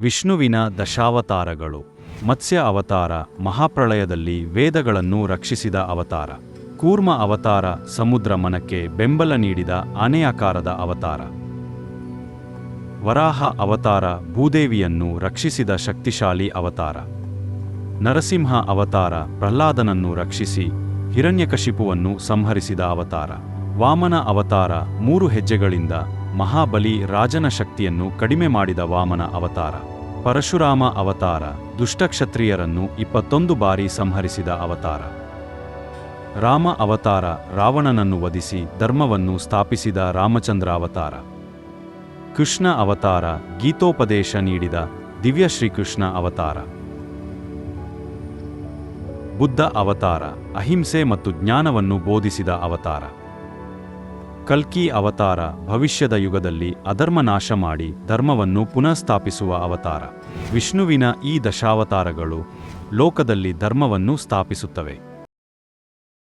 ವಿಷ್ಣುವಿನ ದಶಾವತಾರಗಳು. ಮತ್ಸ್ಯ ಅವತಾರ, ಮಹಾಪ್ರಳಯದಲ್ಲಿ ವೇದಗಳನ್ನು ರಕ್ಷಿಸಿದ ಅವತಾರ. ಕೂರ್ಮ ಅವತಾರ, ಸಮುದ್ರ ಮನಕ್ಕೆ ಬೆಂಬಲ ನೀಡಿದ ಆನೆಯಾಕಾರದ ಅವತಾರ. ವರಾಹ ಅವತಾರ, ಭೂದೇವಿಯನ್ನು ರಕ್ಷಿಸಿದ ಶಕ್ತಿಶಾಲಿ ಅವತಾರ. ನರಸಿಂಹ ಅವತಾರ, ಪ್ರಹ್ಲಾದನನ್ನು ರಕ್ಷಿಸಿ ಹಿರಣ್ಯಕಶಿಪುವನ್ನು ಸಂಹರಿಸಿದ ಅವತಾರ. ವಾಮನ ಅವತಾರ, ಮೂರು ಹೆಜ್ಜೆಗಳಿಂದ ಮಹಾಬಲಿ ರಾಜನ ಶಕ್ತಿಯನ್ನು ಕಡಿಮೆ ಮಾಡಿದ ವಾಮನ ಅವತಾರ. ಪರಶುರಾಮ ಅವತಾರ, ದುಷ್ಟಕ್ಷತ್ರಿಯರನ್ನು ಇಪ್ಪತ್ತೊಂದು ಬಾರಿ ಸಂಹರಿಸಿದ ಅವತಾರ. ರಾಮ ಅವತಾರ, ರಾವಣನನ್ನು ವಧಿಸಿ ಧರ್ಮವನ್ನು ಸ್ಥಾಪಿಸಿದ ರಾಮಚಂದ್ರ ಅವತಾರ ಕೃಷ್ಣ ಅವತಾರ, ಗೀತೋಪದೇಶ ನೀಡಿದ ದಿವ್ಯ ಶ್ರೀಕೃಷ್ಣ ಅವತಾರ. ಬುದ್ಧ ಅವತಾರ, ಅಹಿಂಸೆ ಮತ್ತು ಜ್ಞಾನವನ್ನು ಬೋಧಿಸಿದ ಅವತಾರ. ಕಲ್ಕಿ ಅವತಾರ ಭವಿಷ್ಯದ ಯುಗದಲ್ಲಿ ಅಧರ್ಮ ನಾಶ ಮಾಡಿ ಧರ್ಮವನ್ನು ಪುನಃಸ್ಥಾಪಿಸುವ ಅವತಾರ. ವಿಷ್ಣುವಿನ ಈ ದಶಾವತಾರಗಳು ಲೋಕದಲ್ಲಿ ಧರ್ಮವನ್ನು ಸ್ಥಾಪಿಸುತ್ತವೆ.